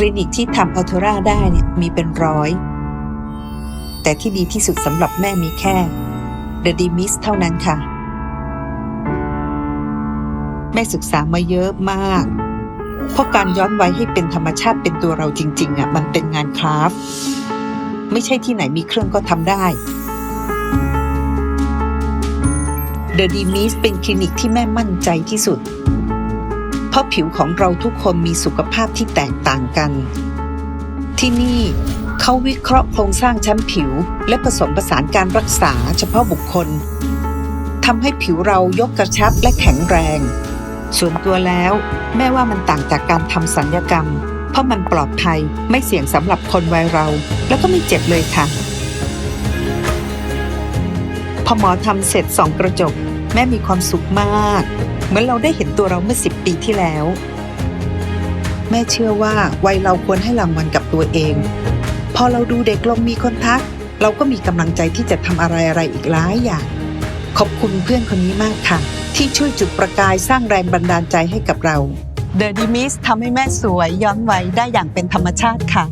คลินิกที่ทำอัลเทอร่าได้เนี่ยมีเป็นร้อย แต่ที่ดีที่สุดสำหรับแม่มีแค่ The d e m i s เท่านั้นค่ะ แม่ศึกษามาเยอะมาก เพราะการย้อนไวให้เป็นธรรมชาติเป็นตัวเราจริง ๆอะมันเป็นงานคราฟไม่ใช่ที่ไหนมีเครื่องก็ทำได้ The d e m i s เป็นคลินิกที่แม่มั่นใจที่สุด ราะผิวของเราทุกคนมีสุขภาพที่แตกต่างกัน ที่นี่เขาวิเคราะห์โครงสร้างชั้นผิว และผสมผสานการรักษาเฉพาะบุคคลทำให้ผิวเรายกกระชับและแข็งแรง ส่วนตัวแล้ว แม่ว่ามันต่างจากการทำสัญญกรรม เพราะมันปลอดภัยไม่เสี่ยงสำหรับคนวัยเรา แล้วก็ไม่เจ็บเลยค่ะพอหมอทำเสร็จสองกระจก แม่มีความสุขมาก เหมือนเราได้เห็นตัวเราเมื่อสิบปีที่แล้ว แม่เชื่อว่าวัยเราควรให้รางวัลกับตัวเอง พอเราดูเด็กลงมีคนทัก เราก็มีกำลังใจที่จะทำอะไรอะไรอีกหลายอย่าง ขอบคุณเพื่อนคนนี้มากค่ะ ที่ช่วยจุดประกายสร้างแรงบันดาลใจให้กับเรา The d e m i s ทำให้แม่สวยย้อนวัยได้อย่างเป็นธรรมชาติค่ะ